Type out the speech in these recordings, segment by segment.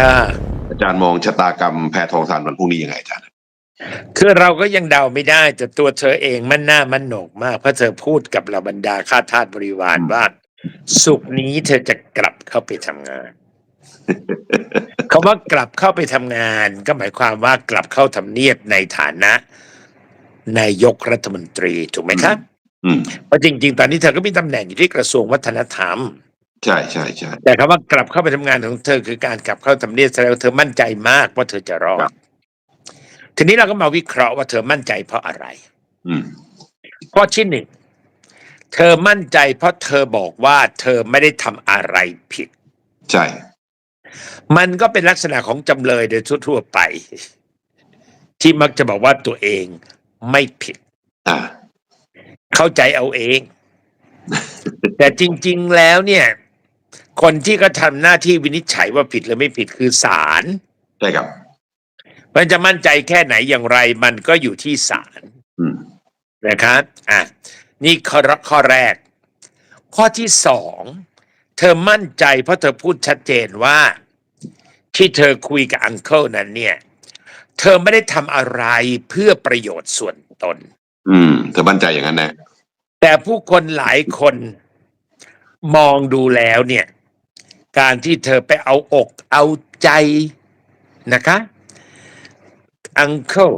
อ่าอาจารย์มองชะตากรรมแพทองทานวันพรุ่งนี้ยังไงอาจารย์คือเราก็ยังเดาไม่ได้แต่ตัวเธอเองมันหน้ามันโหนกมาก เพราะเธอพูดกับเราบรรดาข้าทาสบริวารว่าสุกร์นี้เธอจะกลับเข้าไปทำงานคำว่ากลับเข้าไปทำงาน ก็หมายความว่ากลับเข้าทำเนียบในฐานะนายกรัฐมนตรีถูกไหมครับอืมเพราะจริง ๆ ตอนนี้เธอก็มีตำแหน่งอยู่ที่กระทรวงวัฒนธรรม ใช่ใช่ใช่แต่คำว่ากลับเข้าไปทำงานของเธอคือการกลับเข้าทำเนียบแสดงว่าเธอมั่นใจมากว่าเธอจะรอครัดบทีนี้เราก็มาวิเคราะห์ว่าเธอมั่นใจเพราะอะไร อืมข้อที่หนึ่งเธอมั่นใจเพราะเธอบอกว่าเธอไม่ได้ทำอะไรผิด ใช่ มันก็เป็นลักษณะของจำเลยโดยทั่วๆไป ที่มักจะบอกว่าตัวเองไม่ผิดอ่าเข้าใจเอาเอง แต่จริง ๆ แล้วเนี่ย คนที่ก็ทำหน้าที่วินิจฉัยว่าผิดหรือไม่ผิดคือศาลใช่ครับ มันจะมั่นใจแค่ไหนอย่างไร มันก็อยู่ที่ศาลอืมนะครับ อะ นี่ข้อข้อแรก ข้อที่สอง เธอมั่นใจเพราะเธอพูดชัดเจนว่า ที่เธอคุยกับอังเคิลนั้นเนี่ย เธอไม่ได้ทำอะไรเพื่อประโยชน์ส่วนตน อืมเธอมั่นใจอย่างนั้นนะแต่ผู้คนหลายคนมองดูแล้วเนี่ย การที่เธอไปเอาอกเอาใจนะคะอังเคิล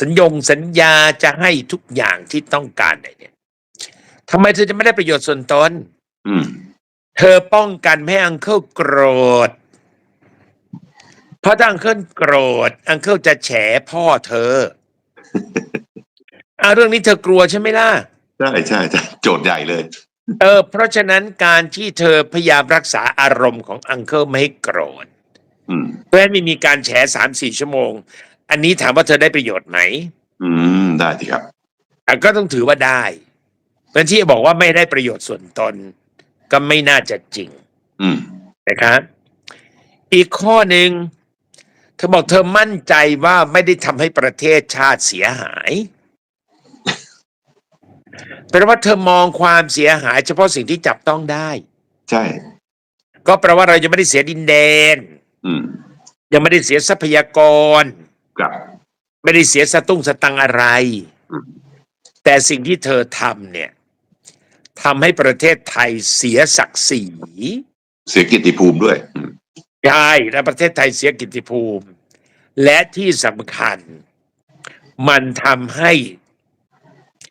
สัญญงสัญญาจะให้ทุกอย่างที่ต้องการเนี่ยทำไมเธอจะไม่ได้ประโยชน์ส่วนตนอืมเธอป้องกันไม่ให้อังเคิลโกรธ เพราะถ้าอังเคิลโกรธ อังเคิลจะแฉพ่อเธออ่าเรื่องนี้เธอกลัวใช่ไหมล่ะ ใช่ใช่ใช่โจทย์ใหญ่เลย เออเพราะฉะนั้นการที่เธอพยายามรักษาอารมณ์ของอังเคิลไม่ให้โกรธอืมเพื่อให้ไม่มีการแฉสามสี่ชั่วโมง อันนี้ถามว่าเธอได้ประโยชน์ไหม อืม ได้สิครับอะก็ต้องถือว่าได้เพราะที่บอกว่าไม่ได้ประโยชน์ส่วนตน ก็ไม่น่าจะจริงอืมนะครับอีกข้อหนึ่งเธอบอกเธอมั่นใจว่าไม่ได้ทำให้ประเทศชาติเสียหาย แปลว่าเธอมองความเสียหาย เฉพาะสิ่งที่จับต้องได้ ใช่ ก็แปลว่าเรายังไม่ได้เสียดินแดน อืม ยังไม่ได้เสียทรัพยากร ครับ ไม่ได้เสียสตุ้งสตังอะไรอืมแต่สิ่งที่เธอทำเนี่ยทำให้ประเทศไทยเสียศักดิ์ศรีเสียกิตติภูมิด้วยอืมใช่และประเทศไทยเสียกิตติภูมิ และที่สำคัญ มันทำให้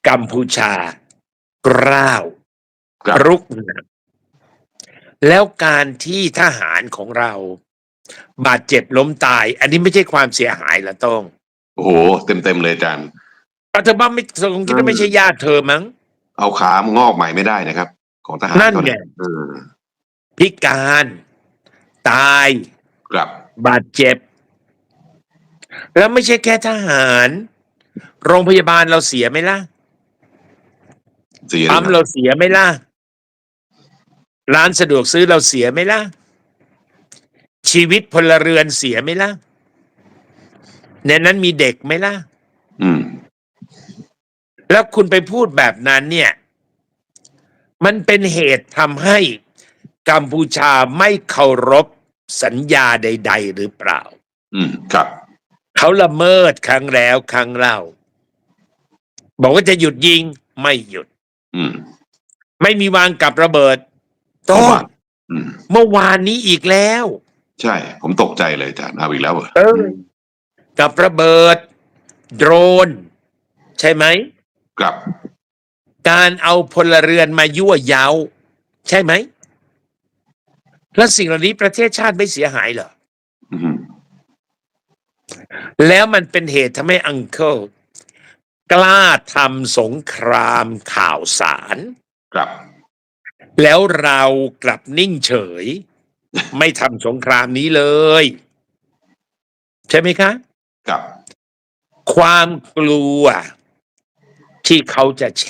กัมพูชากร้าวครับรุกหนักแล้วการที่ทหารของเรา บาดเจ็บล้มตาย อันนี้ไม่ใช่ความเสียหายละต้อง โอ้โห เต็มเต็มๆเลยอาจารย์เอาเธอบ้าไม่เธอคงคิดว่าไม่ใช่ญาติเธอมั้ง เอาขามงอกใหม่ไม่ได้นะครับ ของทหารนั่นเขาไงเยเออพิการ ตายครับบาดเจ็บ แล้วไม่ใช่แค่ทหาร โรงพยาบาลเราเสียไหมล่ะ เสียปั๊มเราเสียไหมล่ะ ร้านสะดวกซื้อเราเสียไหมล่ะ ชีวิตพลเรือนเสียไหมล่ะ ในนั้นมีเด็กไหมล่ะ อืม แล้วคุณไปพูดแบบนั้นเนี่ย มันเป็นเหตุทำให้กัมพูชาไม่เคารพสัญญาใด ๆ หรือเปล่า อืม ครับ เขาละเมิดครั้งแล้วครั้งเล่า บอกว่าจะหยุดยิงไม่หยุดอืม ไม่มีวางกับระเบิดเพราะต้องว่าอืมเมื่อวานนี้อีกแล้ว ใช่ ผมตกใจเลยอาจารย์เอาอีกแล้วเหรอเออกับระเบิด โดรน ใช่ไหมครับ การเอาพลเรือนมายั่วเย้า ใช่ไหม แล้วสิ่งเหล่านี้ประเทศชาติไม่เสียหายเหรออืมแล้วมันเป็นเหตุทำให้อังเคิล กล้าทำสงครามข่าวสาร ครับ แล้วเรากลับนิ่งเฉย ไม่ทำสงครามนี้เลย ใช่ไหมคะ ครับ ความกลัวที่เขาจะแฉ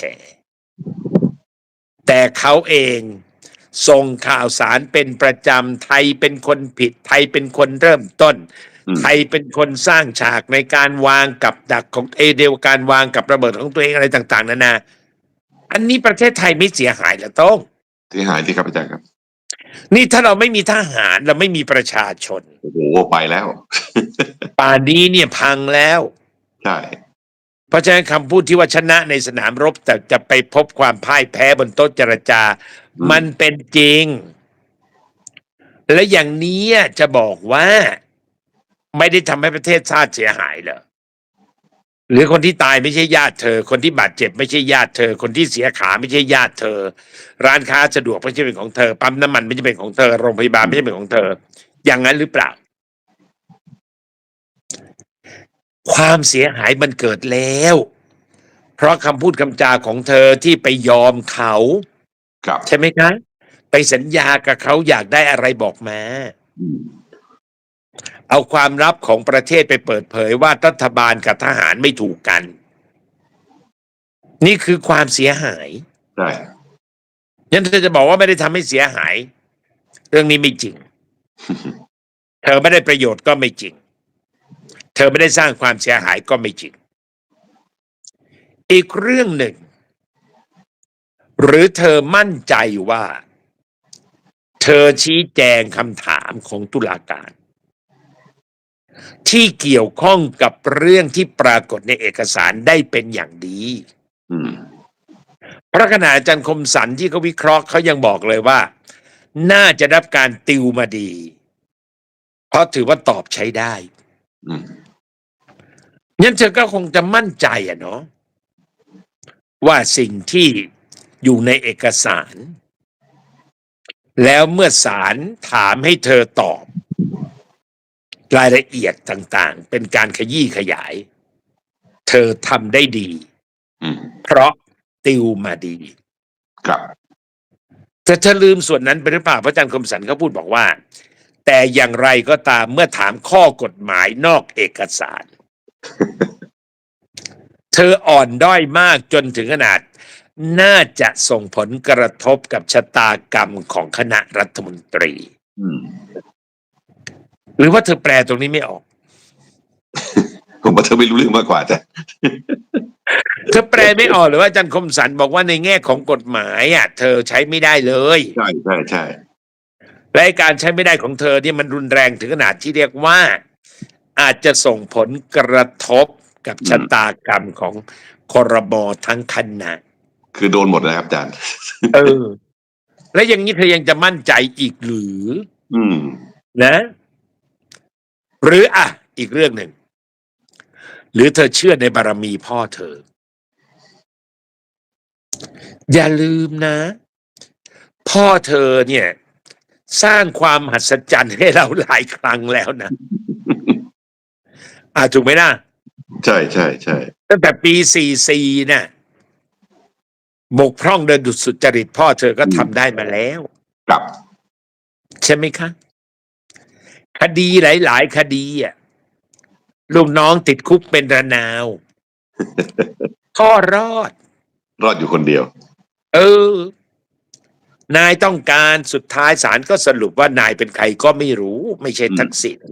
แต่เขาเองส่งข่าวสารเป็นประจำไทยเป็นคนผิดไทยเป็นคนเริ่มต้น อืมไทยเป็นคนสร้างฉากในการวางกับดักของเอเดียวการวางกับระเบิดของตัวเองอะไรต่าง ๆนานา อันนี้ประเทศไทยไม่เสียหายแล้วต้องที่หายที่ครับอาจารย์ครับ นี่ถ้าเราไม่มีทหารเราไม่มีประชาชนโอ้โหไปแล้ว ป่านนี้เนี่ยพังแล้วใช่เพราะฉะนั้นคำพูดที่ว่าชนะในสนามรบ แต่จะไปพบความพ่ายแพ้บนโต๊ะเจรจา มันเป็นจริง และอย่างนี้จะบอกว่า ไม่ได้ทำให้ประเทศชาติเสียหายเหรอหรือคนที่ตายไม่ใช่ญาติเธอ คนที่บาดเจ็บไม่ใช่ญาติเธอ คนที่เสียขาไม่ใช่ญาติเธอ ร้านค้าสะดวกไม่ใช่เป็นของเธอ ปั๊มน้ำมันไม่ใช่เป็นของเธอ โรงพยาบาลไม่ใช่เป็นของเธอ อย่างนั้นหรือเปล่า ความเสียหายมันเกิดแล้ว เพราะคำพูดคำจาของเธอที่ไปยอมเขาครับใช่ไหมคะ ไปสัญญากับเขาอยากได้อะไรบอกมาอืม เอาความลับของประเทศไปเปิดเผยว่ารัฐบาลกับทหารไม่ถูกกัน นี่คือความเสียหายใช่ยันเธอจะบอกว่าไม่ได้ทำให้เสียหาย เรื่องนี้ไม่จริง เธอไม่ได้ประโยชน์ก็ไม่จริง เธอไม่ได้สร้างความเสียหายก็ไม่จริง อีกเรื่องหนึ่ง หรือเธอมั่นใจว่า เธอชี้แจงคำถามของตุลาการ ที่เกี่ยวข้องกับเรื่องที่ปรากฏในเอกสารได้เป็นอย่างดีอืมเพราะขณะอาจารย์คมสันที่เขาวิเคราะห์เขายังบอกเลยว่า น่าจะได้รับการติวมาดี เพราะถือว่าตอบใช้ได้อืมงั้นเธอก็คงจะมั่นใจอะเนาะว่าสิ่งที่อยู่ในเอกสาร แล้วเมื่อศาลถามให้เธอตอบ รายละเอียดต่างๆ เป็นการขยี้ขยาย เธอทำได้ดีอืมเพราะติวมาดี ครับแต่เธอลืมส่วนนั้นไปหรือเปล่าพระอาจารย์คมสันเขาพูดบอกว่า แต่อย่างไรก็ตามเมื่อถามข้อกฎหมายนอกเอกสาร เธออ่อนด้อยมากจนถึงขนาด น่าจะส่งผลกระทบกับชะตากรรมของคณะรัฐมนตรีอืม หรือว่าเธอแปลตรงนี้ไม่ออก ผมว่าเธอไม่รู้เรื่องมากกว่าจ้ะเธอแปลไม่ออกหรือว่าอาจารย์คมสันบอกว่าในแง่ของกฎหมายอะ เธอใช้ไม่ได้เลยใช่ใช่ใช่และไอ้การใช้ไม่ได้ของเธอเนี่ยมันรุนแรงถึงขนาดที่เรียกว่า อาจจะส่งผลกระทบกับชะตากรรมของคอรบอทั้งคณะคือโดนหมดนะครับอาจารย์ เออ และอย่างนี้เธอยังจะมั่นใจอีกหรือ อืม นะ หรืออะอีกเรื่องหนึ่ง หรือเธอเชื่อในบารมีพ่อเธอ อย่าลืมนะ พ่อเธอเนี่ย สร้างความหัศจรรย์ให้เราหลายครั้งแล้วนะอ่าถูกไหมนะใช่ใช่ใช่ตั้งแต่ปี44น่ะบกพร่องเดินดุดสุจริตพ่อเธอก็ทำได้มาแล้ว ครับ ใช่ไหมคะ คดีหลาย ๆ คดีอะลูกน้องติดคุกเป็นระนาวพ่อรอด รอดอยู่คนเดียว เออ นายต้องการสุดท้ายศาลก็สรุปว่านายเป็นใครก็ไม่รู้ ไม่ใช่อืมทักษิณ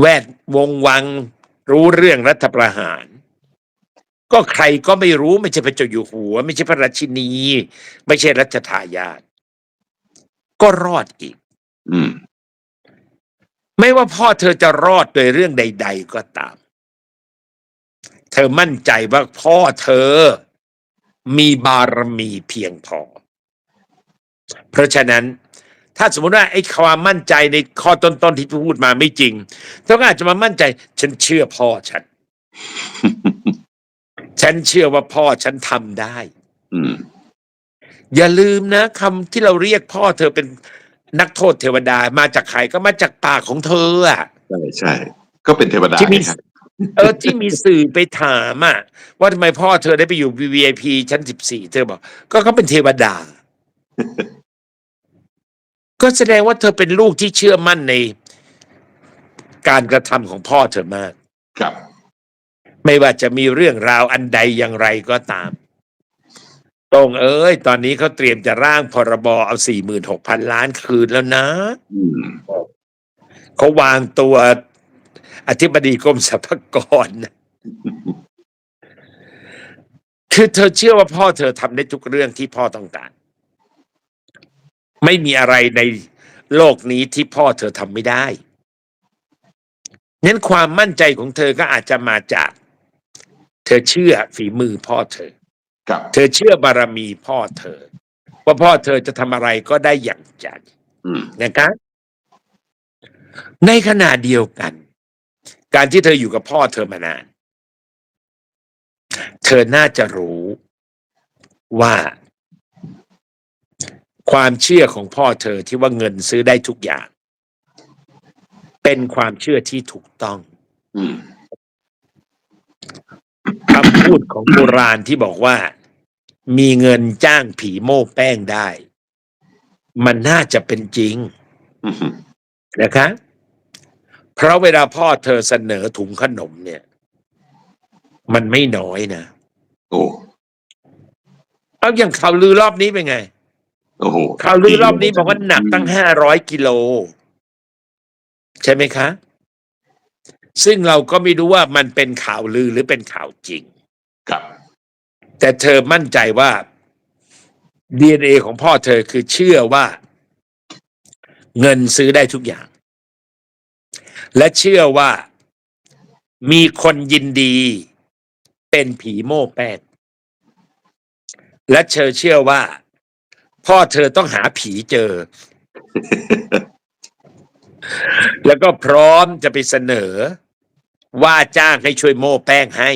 แวดวงวังรู้เรื่องรัฐประหาร ก็ใครก็ไม่รู้ ไม่ใช่พระเจ้าอยู่หัว ไม่ใช่พระราชินี ไม่ใช่รัชทายาทก็รอดอีก อืม ไม่ว่าพ่อเธอจะรอดโดยเรื่องใด ๆ ก็ตาม เธอมั่นใจว่าพ่อเธอมีบารมีเพียงพอ เพราะฉะนั้น ถ้าสมมติว่าไอ้ความมั่นใจในข้อต้นๆที่พูดมาไม่จริงเธอก็อาจจะมามั่นใจ ฉันเชื่อพ่อฉัน ฉันเชื่อว่าพ่อฉันทำได้อืมอย่าลืมนะคำที่เราเรียกพ่อเธอเป็น นักโทษเทวดามาจากใครก็มาจากปากของเธออะใช่ใช่ ก็เป็นเทวดาที่มีไงครับเออที่มีสื่อไปถามอะ ว่าทำไมพ่อเธอได้ไปอยู่ VIP ชั้นสิบสี่เธอบอก ก็เขาเป็นเทวดา ก็แสดงว่าเธอเป็นลูกที่เชื่อมั่นในการกระทำของพ่อเธอมาก ครับ ไม่ว่าจะมีเรื่องราวอันใดอย่างไรก็ตาม ตรงเอ้ย ตอนนี้เขาเตรียมจะร่างพรบเอาสี่หมื่นหกพันล้านคืนแล้วนะ อืมเขาวางตัวอธิบดีกรมสรรพากรนะคือเธอเชื่อว่าพ่อเธอทำได้ทุกเรื่องที่พ่อต้องการ ไม่มีอะไรในโลกนี้ที่พ่อเธอทำไม่ได้งั้นความมั่นใจของเธอก็อาจจะมาจาก เธอเชื่อฝีมือพ่อเธอ ครับเธอเชื่อบารมีพ่อเธอ ว่าพ่อเธอจะทำอะไรก็ได้อย่างใจอืมนะครับในขณะเดียวกัน การที่เธออยู่กับพ่อเธอมานาน เธอน่าจะรู้ว่า ความเชื่อของพ่อเธอที่ว่าเงินซื้อได้ทุกอย่าง เป็นความเชื่อที่ถูกต้องอืมคำพูดของโบราณที่บอกว่า มีเงินจ้างผีโม้แป้งได้ มันน่าจะเป็นจริงอืมนะคะ เพราะเวลาพ่อเธอเสนอถุงขนมเนี่ย มันไม่น้อยนะโอ้เอาอย่างข่าวลือรอบนี้เป็นไงโอ้โหข่าวลือรอบนี้บอกว่าหนักตั้งห้าร้อยกิโล ใช่ไหมคะ ซึ่งเราก็ไม่รู้ว่ามันเป็นข่าวลือหรือเป็นข่าวจริง ครับ แต่เธอมั่นใจว่า DNA ของพ่อเธอคือเชื่อว่า เงินซื้อได้ทุกอย่าง และเชื่อว่ามีคนยินดีเป็นผีโม่แป้งและเธอเชื่อว่า พ่อเธอต้องหาผีเจอ แล้วก็พร้อมจะไปเสนอ ว่าจ้างให้ช่วยโม่แป้งให้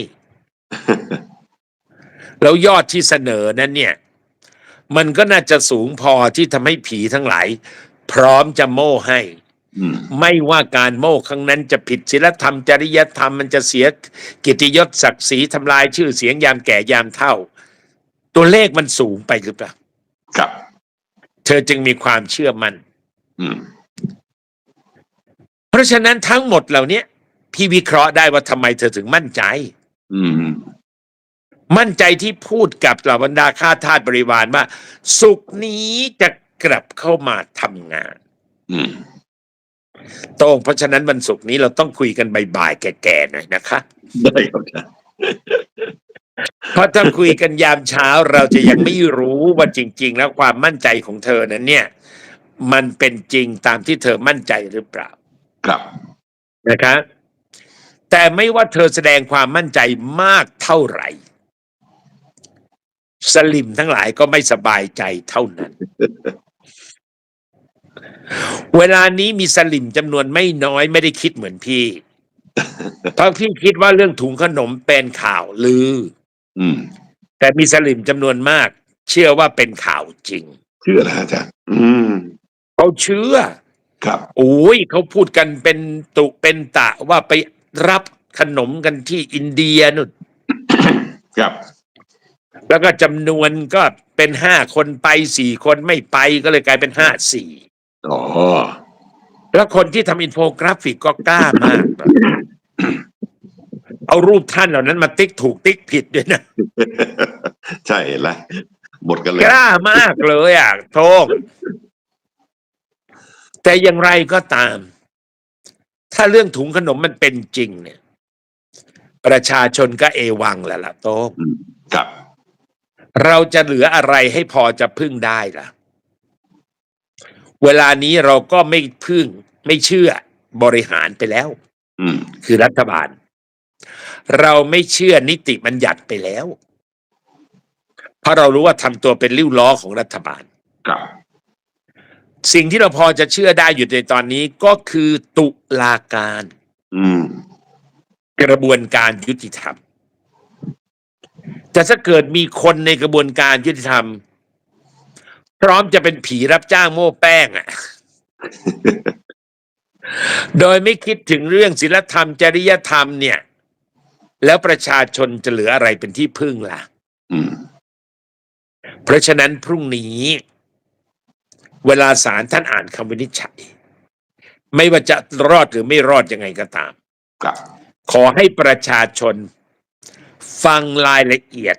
แล้วยอดที่เสนอนั้นเนี่ย มันก็น่าจะสูงพอที่ทำให้ผีทั้งหลาย พร้อมจะโม่ให้อืมไม่ว่าการโม่ครั้งนั้นจะผิดศีลธรรมจริยธรรมมันจะเสียเกิยรติยศศักดิ์ศรีทำลายชื่อเสียงยามแก่ยามเท่า ตัวเลขมันสูงไปหรือเปล่าครับ เธอจึงมีความเชื่อมัน่นอืมเพราะฉะนั้นทั้งหมดเหล่านี้พี่วิเคราะห์ได้ว่าทำไมเธอถึงมั่นใจอื มมั่นใจที่พูดกับเหล่าบรรดาข้าทาสบริวารว่าสุขนี้จะกลับเข้ามาทำงานอืมโตรงเพราะฉะนั้นวันศุกร์นี้เราต้องคุยกันบ่ายๆแก่ๆหน่อยนะคะ ได้ครับอาจารย์เพราะถ้าคุยกันยามเช้าเราจะยังไม่รู้ว่าจริง ๆ แล้วความมั่นใจของเธอนั้นเนี่ย มันเป็นจริงตามที่เธอมั่นใจหรือเปล่า ครับนะคะแต่ไม่ว่าเธอแสดงความมั่นใจมากเท่าไหร่ สลิมทั้งหลายก็ไม่สบายใจเท่านั้น เวลานี้มีสลิมจำนวนไม่น้อยไม่ได้คิดเหมือนพี่เพราะพี่คิดว่าเรื่องถุงขนมเป็นข่าวลือ อืม แต่มีสลิมจำนวนมาก เชื่อว่าเป็นข่าวจริง เชื่อนะอาจารย์อืมเขาเชื่อ ครับโอ้ยเขาพูดกันเป็นตุเป็นตะว่าไปรับขนมกันที่อินเดียนู่นครับ แล้วก็จำนวนก็เป็นห้าคนไปสี่คนไม่ไปก็เลยกลายเป็นห้าสี่อ๋อแล้วคนที่ทำอินโฟกราฟิกก็กล้ามากนะเอารูปท่านเหล่านั้นมาติ๊กถูกติ๊กผิดด้วยนะ ใช่เห็นแล้วหมดกันเลย กล้ามากเลยอะโทษแต่อย่างไรก็ตาม ถ้าเรื่องถุงขนมมันเป็นจริงเนี่ย ประชาชนก็เอวังแล้วล่ะโต๊ะครับ เราจะเหลืออะไรให้พอจะพึ่งได้ล่ะ เวลานี้เราก็ไม่พึ่ง ไม่เชื่อบริหารไปแล้วอืมคือรัฐบาล เราไม่เชื่อนิติบัญญัติไปแล้ว เพราะเรารู้ว่าทำตัวเป็นริ้วล้อของรัฐบาลครับสิ่งที่เราพอจะเชื่อได้อยู่ในตอนนี้ก็คือตุลาการอืมกระบวนการยุติธรรม แต่ถ้าเกิดมีคนในกระบวนการยุติธรรม พร้อมจะเป็นผีรับจ้างโม่แป้งอะโดยไม่คิดถึงเรื่องศีลธรรม จริยธรรมเนี่ย แล้วประชาชนจะเหลืออะไรเป็นที่พึ่งล่ะอืมเพราะฉะนั้นพรุ่งนี้ เวลาศาลท่านอ่านคำวินิจฉัย ไม่ว่าจะรอดหรือไม่รอดยังไงก็ตามครับขอให้ประชาชน ฟังรายละเอียด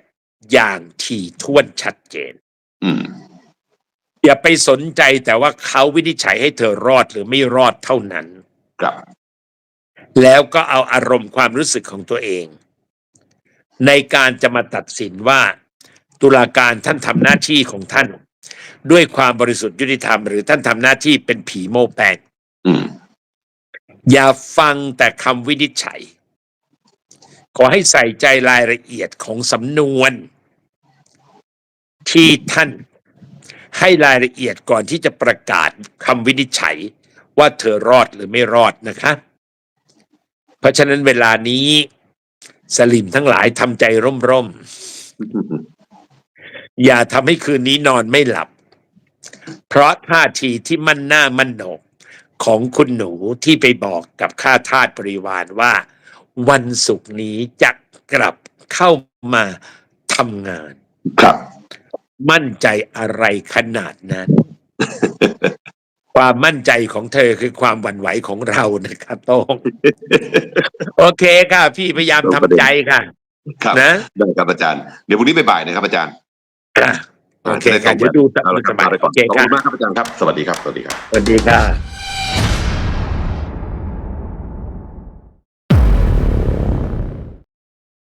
อย่างถี่ถ้วนชัดเจนอืมอย่าไปสนใจแต่ว่าเขาวินิจฉัยให้เธอรอดหรือไม่รอดเท่านั้น ครับ แล้วก็เอาอารมณ์ความรู้สึกของตัวเอง ในการจะมาตัดสินว่า ตุลาการท่านทำหน้าที่ของท่าน ด้วยความบริสุทธิ์ยุติธรรมหรือท่านทำหน้าที่เป็นผีโมแปงอืมอย่าฟังแต่คำวินิจฉัย ขอให้ใส่ใจรายละเอียดของสำนวน ที่ท่านให้รายละเอียดก่อนที่จะประกาศคำวินิจฉัย ว่าเธอรอดหรือไม่รอดนะคะ เพราะฉะนั้นเวลานี้สลิมทั้งหลายทำใจร่มๆ อย่าทำให้คืนนี้นอนไม่หลับ เพราะท่าทีที่มั่นหน้ามั่นหนกของคุณหนูที่ไปบอกกับข้าทาสบริวารว่า วันศุกร์นี้จะกลับเข้ามาทำงาน ครับ มั่นใจอะไรขนาดนั้น ความมั่นใจของเธอคือความหวั่นไหวของเรานะครับโต้งโอเคค่ะ พี่พยายามทำใจค่ะ ครับนะได้ครับอาจารย์ เดี๋ยวพรุ่งนี้บ่ายๆนะครับอาจารย์อะโอเคค่ะเดี๋ยวดูตามเอาละคสรับบายเอาละโอเคขอบค่ะคุณมากครับอาจารย์ครับ สวัสดีครับ สวัสดีครับ สวัสดีค่ะ